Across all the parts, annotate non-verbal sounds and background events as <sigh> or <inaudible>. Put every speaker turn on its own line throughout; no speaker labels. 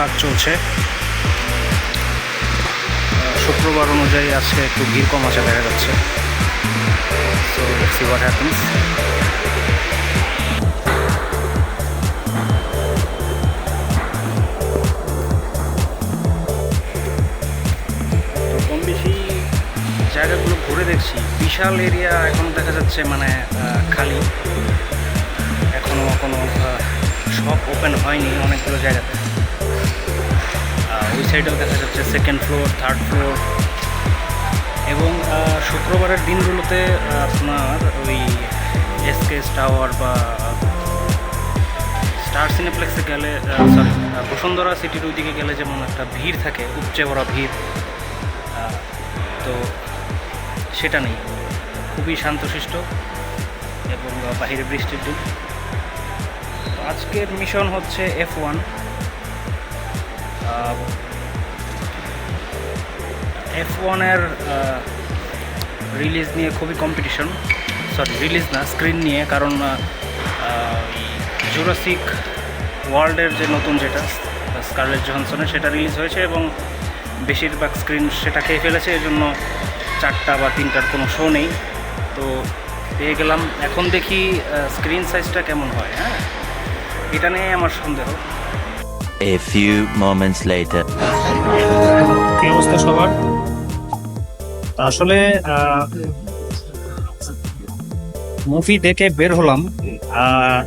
কাজ চলছে। শুক্রবার অনুযায়ী আজকে একটু ভিড় কম আছে দেখা যাচ্ছে। কম বেশি জায়গাগুলো ঘুরে দেখছি। বিশাল এরিয়া এখন দেখা যাচ্ছে মানে খালি। এখনও শপ ওপেন হয়নি অনেকগুলো জায়গাতে। ওই সাইডেও দেখা যাচ্ছে সেকেন্ড ফ্লোর থার্ড ফ্লোর এবং শুক্রবারের দিনগুলোতে আপনার ওই এসকেএস টাওয়ার বা স্টার সিনেপ্লেক্সে গেলে সরি বসুন্ধরা সিটির ওইদিকে গেলে যেমন একটা ভিড় থাকে, উপচে ভরা ভিড় তো সেটা নেই। খুবই শান্তশিষ্ট এবং বাহিরে বৃষ্টির দিন। আজকের মিশন হচ্ছে এফ ওয়ান এফ ওয়ানের রিলিজ নিয়ে খুবই কম্পিটিশন সরি রিলিজ না স্ক্রিন নিয়ে, কারণ জুরাসিক ওয়ার্ল্ডের যে নতুন যেটা স্কারলেট জনসনের সেটা রিলিজ হয়েছে এবং বেশিরভাগ স্ক্রিন সেটা খেয়ে ফেলেছে এই জন্য চারটা বা তিনটার কোনো শো নেই। তো পেয়ে গেলাম। এখন দেখি স্ক্রিন সাইজটা কেমন হয় হ্যাঁ? এটা নিয়ে আমার সন্দেহ।
A few moments later.
কি অবস্থা সবার? আসলে মুভি দেখে বের হলাম আহ,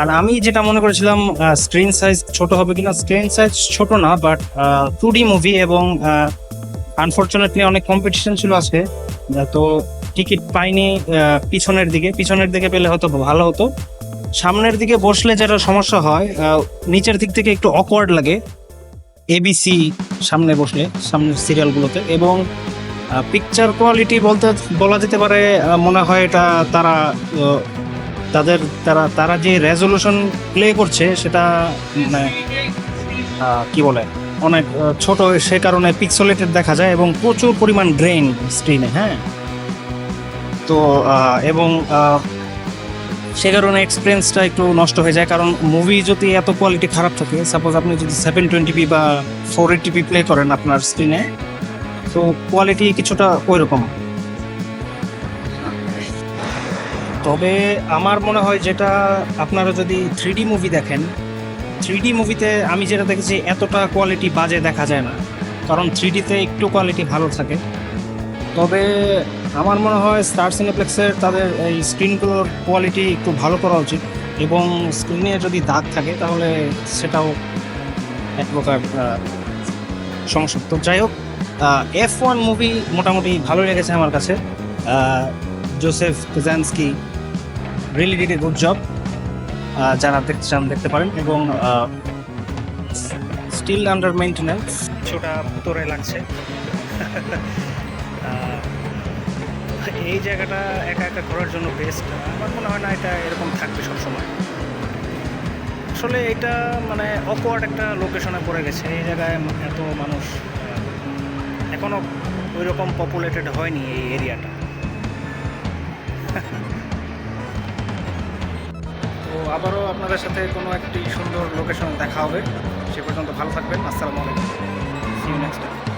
আর আমি যেটা মনে করেছিলাম স্ক্রিন সাইজ ছোট হবে কিনা স্ক্রিন সাইজ ছোট না বাট টু ডি মুভি এবং আনফর্চুনেটলি অনেক কম্পিটিশন ছিল আজকে। তো টিকিট পাইনি আহ, পিছনের দিকে। পিছনের দিকে পেলে হয়তো ভালো হতো। সামনের দিকে বসলে যেটা সমস্যা হয় নিচের দিক থেকে একটু অকওয়ার্ড লাগে। এবিসি সামনে বসলে, সামনের সিরিয়ালগুলোতে। এবং পিকচার কোয়ালিটি বলতে, বলা যেতে পারে মনে হয় এটা তারা তাদের, তারা তারা যে রেজলিউশন প্লে করছে সেটা মানে কি বলে, অনেক ছোট সে কারণে পিক্সেলেটেড দেখা যায় এবং প্রচুর পরিমাণ গ্রেইন স্ক্রিনে হ্যাঁ? তো এবং সে কারণে এক্সপিরিয়েন্সটা একটু নষ্ট হয়ে যায়। কারণ মুভি যদি এত কোয়ালিটি খারাপ থাকে সাপোজ আপনি যদি সেভেন টোয়েন্টি পি বা ফোর এইটি পি প্লে করেন আপনার স্ক্রিনে তো কোয়ালিটি কিছুটা ওই রকম তবে আমার মনে হয় যেটা আপনারা যদি থ্রি মুভি দেখেন থ্রি মুভিতে আমি যেটা দেখেছি, এতটা কোয়ালিটি বাজে দেখা যায় না। কারণ থ্রি ডিতে একটু কোয়ালিটি ভালো থাকে। তবে আমার মনে হয় স্টার সিনেপ্লেক্সের তাদের এই স্ক্রিনগুলোর কোয়ালিটি একটু ভালো করা উচিত। এবং স্ক্রিনে যদি দাগ থাকে তাহলে সেটাও এক প্রকার আহ, সমস্যা তো যাই হোক এফ ওয়ান মুভি মোটামুটি ভালোই লেগেছে আমার কাছে। Joseph Kosinski really did a good job যারা দেখতে চান দেখতে পারেন। এবং স্টিল আন্ডার মেনটেন্যান্স কিছুটা ভুতরে লাগছে। <laughs> এই জায়গাটা একা একা ঘোরার জন্য বেস্ট আমার মনে হয় না এটা এরকম থাকবে সবসময়। আসলে এটা মানে অকওয়ার্ড একটা লোকেশনে পড়ে গেছে। এই জায়গায় এত মানুষ এখনও ওই রকম পপুলেটেড হয়নি এই এরিয়াটা <laughs> তো আবারও আপনাদের সাথে কোনো একটি সুন্দর লোকেশন দেখা হবে। সে পর্যন্ত ভালো থাকবেন। আসসালামু আলাইকুম। C you next time